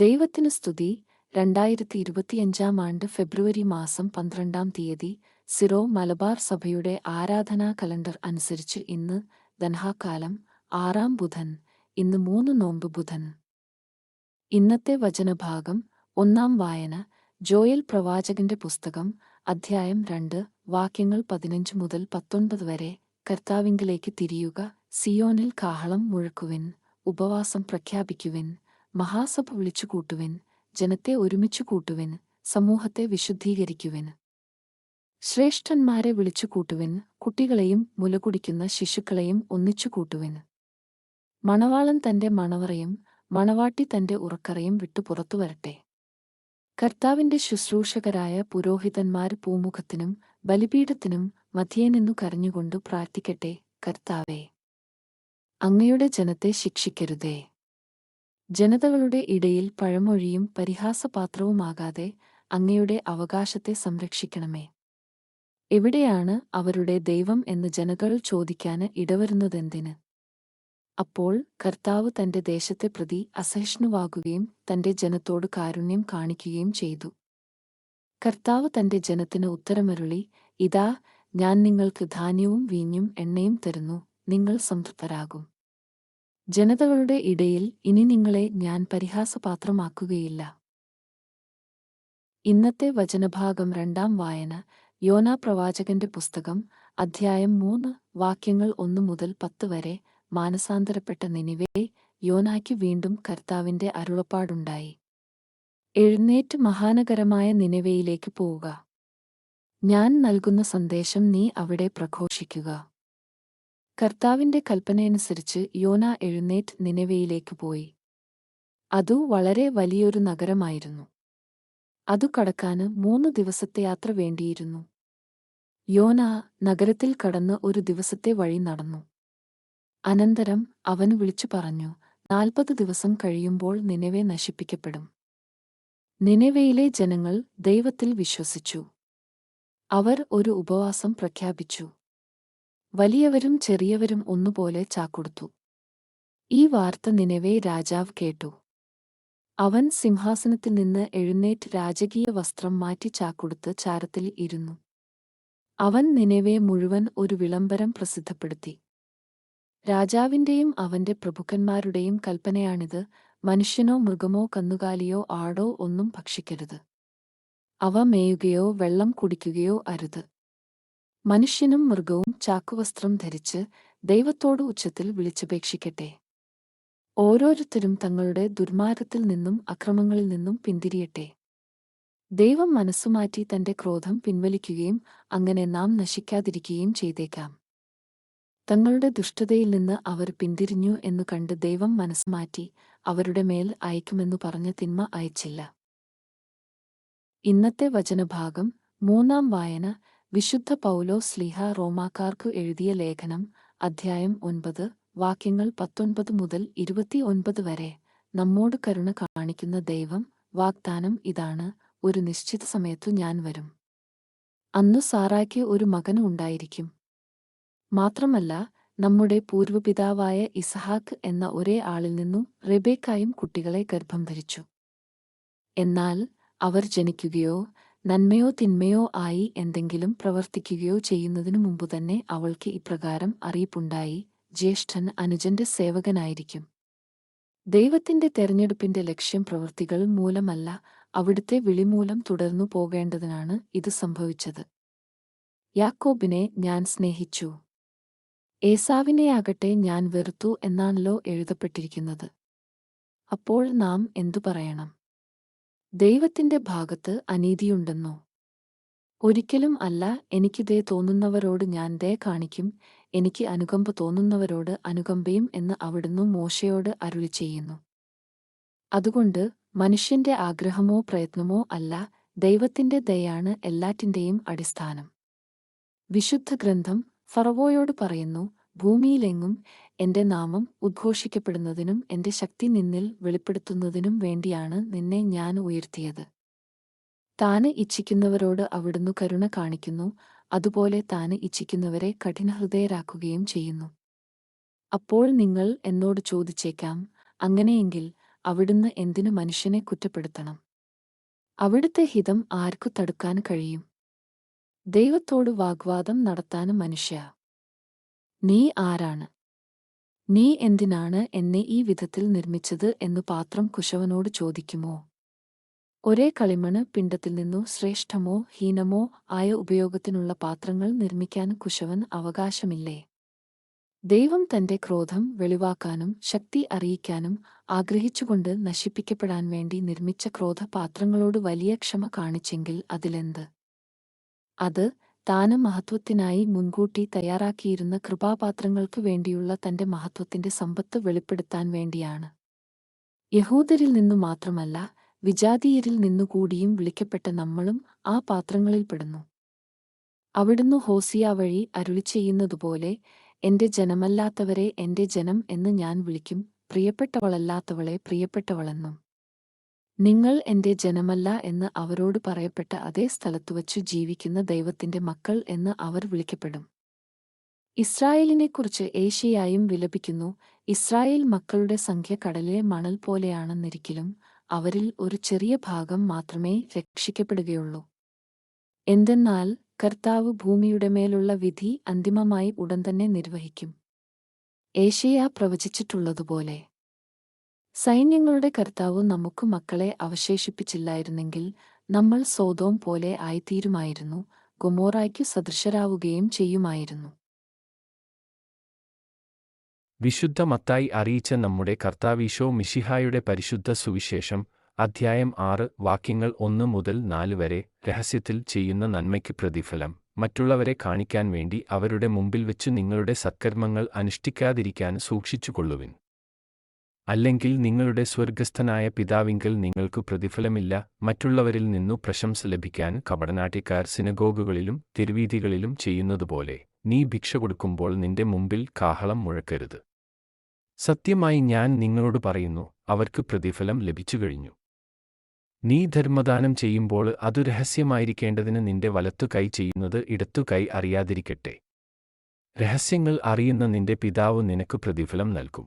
ദൈവത്തിന് സ്തുതി. രണ്ടായിരത്തി ഇരുപത്തിയഞ്ചാം ആണ്ട് ഫെബ്രുവരി മാസം പന്ത്രണ്ടാം തീയതി സിറോ മലബാർ സഭയുടെ ആരാധനാ കലണ്ടർ അനുസരിച്ച് ഇന്ന് ദൻഹാകാലം ആറാം ബുധൻ ഇന്ന് മൂന്ന് നോമ്പ് ബുധൻ. ഇന്നത്തെ വചനഭാഗം ഒന്നാം വായന ജോയൽ പ്രവാചകന്റെ പുസ്തകം അധ്യായം രണ്ട് വാക്യങ്ങൾ പതിനഞ്ച് മുതൽ പത്തൊൻപത് വരെ. കർത്താവിങ്കിലേക്ക് തിരിയുക സിയോനിൽ കാഹളം മുഴക്കുവിൻ ഉപവാസം പ്രഖ്യാപിക്കുവിൻ. മഹാസഭ വിളിച്ചുകൂട്ടുവിൻ ജനത്തെ ഒരുമിച്ചു കൂട്ടുവിൻ സമൂഹത്തെ വിശുദ്ധീകരിക്കുവിൻ. ശ്രേഷ്ഠന്മാരെ വിളിച്ചുകൂട്ടുവിൻ കുട്ടികളെയും മുലകുടിക്കുന്ന ശിശുക്കളെയും ഒന്നിച്ചു കൂട്ടുവിൻ. മണവാളൻ തന്റെ മണവറയും മണവാട്ടി തന്റെ ഉറക്കറയും വിട്ടു പുറത്തു വരട്ടെ. കർത്താവിന്റെ ശുശ്രൂഷകരായ പുരോഹിതന്മാർ പൂമുഖത്തിനും ബലിപീഠത്തിനും മധ്യേനെന്നു കരഞ്ഞുകൊണ്ടു പ്രാർത്ഥിക്കട്ടെ കർത്താവേ. അങ്ങയുടെ ജനത്തെ ശിക്ഷിക്കരുതേ. ജനതകളുടെ ഇടയിൽ പഴമൊഴിയും പരിഹാസപാത്രവുമാകാതെ അങ്ങയുടെ അവകാശത്തെ സംരക്ഷിക്കണമേ. എവിടെയാണ് അവരുടെ ദൈവം എന്ന് ജനതകൾ ചോദിക്കാന് ഇടവരുന്നതെന്തിന്? അപ്പോൾ കർത്താവ് തന്റെ ദേശത്തെ പ്രതി അസഹിഷ്ണുവാകുകയും തന്റെ ജനത്തോട് കാരുണ്യം കാണിക്കുകയും ചെയ്തു. കർത്താവ് തന്റെ ജനത്തിന് ഉത്തരമരുളി ഇതാ ഞാൻ നിങ്ങൾക്ക് ധാന്യവും വീഞ്ഞും എണ്ണയും തരുന്നു നിങ്ങൾ സംതൃപ്തരാകും. ജനതകളുടെ ഇടയിൽ ഇനി നിങ്ങളെ ഞാൻ പരിഹാസപാത്രമാക്കുകയില്ല. ഇന്നത്തെ വചനഭാഗം രണ്ടാം വായന യോനാ പ്രവാചകന്റെ പുസ്തകം അധ്യായം മൂന്ന് വാക്യങ്ങൾ ഒന്നു മുതൽ പത്ത് വരെ മാനസാന്തരപ്പെട്ട നിനിവേ യോനായ്ക്ക് വീണ്ടും കർത്താവിന്റെ അരുളപ്പാടുണ്ടായി. എഴുന്നേറ്റ് മഹാനകരമായ നിനവയിലേക്ക് പോവുക. ഞാൻ നൽകുന്ന സന്ദേശം നീ അവിടെ പ്രഘോഷിക്കുക. കർത്താവിന്റെ കൽപ്പനയനുസരിച്ച് യോന എഴുന്നേറ്റ് നിനവയിലേക്ക് പോയി. അതു വളരെ വലിയൊരു നഗരമായിരുന്നു. അതു കടക്കാന് മൂന്ന് ദിവസത്തെ യാത്ര വേണ്ടിയിരുന്നു. യോന നഗരത്തിൽ കടന്ന് ഒരു ദിവസത്തെ വഴി നടന്നു. അനന്തരം അവൻ വിളിച്ചു പറഞ്ഞു നാൽപ്പത് ദിവസം കഴിയുമ്പോൾ നിനവെ നശിപ്പിക്കപ്പെടും. നിനവയിലെ ജനങ്ങൾ ദൈവത്തിൽ വിശ്വസിച്ചു. അവർ ഒരു ഉപവാസം പ്രഖ്യാപിച്ചു. വലിയവരും ചെറിയവരും ഒന്നുപോലെ ചാക്കൊടുത്തു. ഈ വാർത്ത നിനവേ രാജാവ് കേട്ടു. അവൻ സിംഹാസനത്തിൽ നിന്ന് എഴുന്നേറ്റ് രാജകീയ വസ്ത്രം മാറ്റി ചാക്കൊടുത്ത് ചാരത്തിൽ ഇരുന്നു. അവൻ നിനവെ മുഴുവൻ ഒരു വിളംബരം പ്രസിദ്ധപ്പെടുത്തി. രാജാവിന്റെയും അവന്റെ പ്രഭുക്കന്മാരുടെയും കൽപ്പനയാണിത് മനുഷ്യനോ മൃഗമോ കന്നുകാലിയോ ആടോ ഒന്നും ഭക്ഷിക്കരുത്. അവ മേയുകയോ വെള്ളം കുടിക്കുകയോ അരുത്. മനുഷ്യനും മൃഗവും ചാക്കുവസ്ത്രം ധരിച്ച് ദൈവത്തോട് ഉച്ചത്തിൽ വിളിച്ചപേക്ഷിക്കട്ടെ. ഓരോരുത്തരും തങ്ങളുടെ ദുർമാർഗത്തിൽ നിന്നും അക്രമങ്ങളിൽ നിന്നും പിന്തിരിയട്ടെ. ദൈവം മനസ്സുമാറ്റി തന്റെ ക്രോധം പിൻവലിക്കുകയും അങ്ങനെ നാം നശിക്കാതിരിക്കുകയും ചെയ്തേക്കാം. തങ്ങളുടെ ദുഷ്ടതയിൽ നിന്ന് അവർ പിന്തിരിഞ്ഞു എന്നു കണ്ട് ദൈവം മനസ്സുമാറ്റി അവരുടെ മേൽ അയക്കുമെന്നു പറഞ്ഞ തിന്മ അയച്ചില്ല. ഇന്നത്തെ വചനഭാഗം മൂന്നാം വായന വിശുദ്ധ പൗലോ സ്ലിഹ റോമാക്കാർക്കു എഴുതിയ ലേഖനം അധ്യായം ഒൻപത് വാക്യങ്ങൾ പത്തൊൻപത് മുതൽ ഇരുപത്തിയൊൻപത് വരെ നമ്മോട് കരുണ കാണിക്കുന്ന ദൈവം വാഗ്ദാനം ഇതാണ്. ഒരു നിശ്ചിത സമയത്തു ഞാൻ വരും. അന്ന് സാറായ്ക്ക് ഒരു മകൻ ഉണ്ടായിരിക്കും. മാത്രമല്ല നമ്മുടെ പൂർവപിതാവായ ഇസഹാക്ക് എന്ന ഒരേ ആളിൽ നിന്നും റെബേക്കായും കുട്ടികളെ ഗർഭം ധരിച്ചു. എന്നാൽ അവർ ജനിക്കുകയോ നന്മയോ തിന്മയോ ആയി എന്തെങ്കിലും പ്രവർത്തിക്കുകയോ ചെയ്യുന്നതിനു മുമ്പ് തന്നെ അവൾക്ക് ഇപ്രകാരം അറിയിപ്പുണ്ടായി. ജ്യേഷ്ഠൻ അനുജന്റെ സേവകനായിരിക്കും. ദൈവത്തിന്റെ തെരഞ്ഞെടുപ്പിന്റെ ലക്ഷ്യം പ്രവൃത്തികൾ മൂലമല്ല അവിടുത്തെ വിളിമൂലം തുടർന്നു പോകേണ്ടതിനാണ് ഇത് സംഭവിച്ചത്. യാക്കോബിനെ ഞാൻ സ്നേഹിച്ചു. ഏസാവിനെയാകട്ടെ ഞാൻ വെറുത്തു എന്നാണല്ലോ എഴുതപ്പെട്ടിരിക്കുന്നത്. അപ്പോൾ നാം എന്തു പറയണം? ദൈവത്തിന്റെ ഭാഗത്ത് അനീതിയുണ്ടെന്നോ? ഒരിക്കലും അല്ല എനിക്ക് എനിക്കിതേ തോന്നുന്നവരോട് ഞാൻ ദേ കാണിക്കും എനിക്ക് അനുകമ്പ തോന്നുന്നവരോട് അനുകമ്പയും എന്ന് അവിടുന്ന് മോശയോട് അരുളി ചെയ്യുന്നു. അതുകൊണ്ട് മനുഷ്യന്റെ ആഗ്രഹമോ പ്രയത്നമോ അല്ല ദൈവത്തിന്റെ ദയാണ് എല്ലാറ്റിന്റെയും അടിസ്ഥാനം. വിശുദ്ധ ഗ്രന്ഥം ഫറവോയോട് പറയുന്നു ഭൂമിയിലെങ്ങും എന്റെ നാമം ഉദ്ഘോഷിക്കപ്പെടുന്നതിനും എന്റെ ശക്തി നിന്നിൽ വെളിപ്പെടുത്തുന്നതിനും വേണ്ടിയാണ് നിന്നെ ഞാൻ ഉയർത്തിയത്. താന് ഇച്ഛിക്കുന്നവരോട് അവിടുന്ന് കരുണ കാണിക്കുന്നു അതുപോലെ താന് ഇച്ഛിക്കുന്നവരെ കഠിനഹൃദയരാക്കുകയും ചെയ്യുന്നു. അപ്പോൾ നിങ്ങൾ എന്നോട് ചോദിച്ചേക്കാം അങ്ങനെയെങ്കിൽ അവിടുന്ന് എന്തിനു മനുഷ്യനെ കുറ്റപ്പെടുത്തണം? അവിടുത്തെ ഹിതം ആർക്കു തടുക്കാൻ കഴിയും? ദൈവത്തോട് വാഗ്വാദം നടത്താനും മനുഷ്യ. നീ ആരാണ്? നീ എന്തിനാണ് എന്നെ ഈ വിധത്തിൽ നിർമ്മിച്ചത് എന്നു പാത്രം കുശവനോട് ചോദിക്കുമോ? ഒരേ കളിമണ് പിണ്ടത്തിൽ നിന്നു ശ്രേഷ്ഠമോ ഹീനമോ ആയ ഉപയോഗത്തിനുള്ള പാത്രങ്ങൾ നിർമ്മിക്കാൻ കുശവൻ അവകാശമില്ലേ? ദൈവം തന്റെ ക്രോധം വെളിവാക്കാനും ശക്തി അറിയിക്കാനും ആഗ്രഹിച്ചുകൊണ്ട് നശിപ്പിക്കപ്പെടാൻ വേണ്ടി നിർമ്മിച്ച ക്രോധപാത്രങ്ങളോട് വലിയ ക്ഷമ കാണിച്ചെങ്കിൽ അതിലെന്ത്? അത് താന് മഹത്വത്തിനായി മുൻകൂട്ടി തയ്യാറാക്കിയിരുന്ന കൃപാപാത്രങ്ങൾക്കു വേണ്ടിയുള്ള തന്റെ മഹത്വത്തിന്റെ സമ്പത്ത് വെളിപ്പെടുത്താൻ വേണ്ടിയാണ്. യഹൂദരിൽ നിന്നു മാത്രമല്ല വിജാതീയരിൽ നിന്നുകൂടിയും വിളിക്കപ്പെട്ട നമ്മളും ആ പാത്രങ്ങളിൽപ്പെടുന്നു അവിടുന്ന് ഹോസിയ വഴി അരുളിച്ചെയ്യുന്നതുപോലെ എന്റെ ജനമല്ലാത്തവരെ എന്റെ ജനം എന്ന് ഞാൻ വിളിക്കും പ്രിയപ്പെട്ടവളല്ലാത്തവളെ പ്രിയപ്പെട്ടവളെന്നും. നിങ്ങൾ എന്റെ ജനമല്ല എന്ന് അവരോട് പറയപ്പെട്ട അതേ സ്ഥലത്തു സ്ഥലത്തുവച്ചു ജീവിക്കുന്ന ദൈവത്തിന്റെ മക്കൾ എന്ന് അവർ വിളിക്കപ്പെടും. ഇസ്രായേലിനെക്കുറിച്ച് ഏഷ്യയായും വിലപിക്കുന്നു. ഇസ്രായേൽ മക്കളുടെ സംഖ്യ കടലിലെ മണൽ പോലെയാണെന്നിരിക്കലും അവരിൽ ഒരു ചെറിയ ഭാഗം മാത്രമേ രക്ഷിക്കപ്പെടുകയുള്ളൂ. എന്തെന്നാൽ കർത്താവ് ഭൂമിയുടെ മേലുള്ള വിധി അന്തിമമായി ഉടൻ തന്നെ നിർവഹിക്കും. ഏഷ്യ പ്രവചിച്ചിട്ടുള്ളതുപോലെ. സൈന്യങ്ങളുടെ കർത്താവ് നമുക്ക് മക്കളെ അവശേഷിപ്പിച്ചില്ലായിരുന്നെങ്കിൽ നമ്മൾ സോതോം പോലെ ആയിത്തീരുമായിരുന്നു ഗൊമോറായ്ക്കു സദൃശരാവുകയും ചെയ്യുമായിരുന്നു. വിശുദ്ധ മത്തായി അറിയിച്ച നമ്മുടെ കർത്താവീശോ മിഷിഹായുടെ പരിശുദ്ധ സുവിശേഷം അധ്യായം ആറ് വാക്യങ്ങൾ ഒന്ന് മുതൽ നാല് വരെ രഹസ്യത്തിൽ ചെയ്യുന്ന നന്മയ്ക്ക് പ്രതിഫലം. മറ്റുള്ളവരെ കാണിക്കാൻ വേണ്ടി അവരുടെ മുമ്പിൽ വെച്ച് നിങ്ങളുടെ സത്കർമ്മങ്ങൾ അനുഷ്ഠിക്കാതിരിക്കാൻ സൂക്ഷിച്ചുകൊള്ളുവിൻ. അല്ലെങ്കിൽ നിങ്ങളുടെ സ്വർഗസ്ഥനായ പിതാവിങ്കിൽ നിങ്ങൾക്ക് പ്രതിഫലമില്ല മറ്റുള്ളവരിൽ നിന്നു പ്രശംസ ലഭിക്കാൻ കപടനാട്യക്കാർ സിനഗോഗുകളിലും തെരുവീതികളിലും ചെയ്യുന്നതുപോലെ നീ ഭിക്ഷ കൊടുക്കുമ്പോൾ നിന്റെ മുമ്പിൽ കാഹളം മുഴക്കരുത്. സത്യമായി ഞാൻ നിങ്ങളോട് പറയുന്നു അവർക്ക് പ്രതിഫലം ലഭിച്ചു കഴിഞ്ഞു. നീ ധർമ്മദാനം ചെയ്യുമ്പോൾ അതു രഹസ്യമായിരിക്കേണ്ടതിന് നിന്റെ വലത്തു കൈ ചെയ്യുന്നത് ഇടത്തു കൈ അറിയാതിരിക്കട്ടെ. രഹസ്യങ്ങൾ അറിയുന്ന നിന്റെ പിതാവ് നിനക്ക് പ്രതിഫലം നൽകും.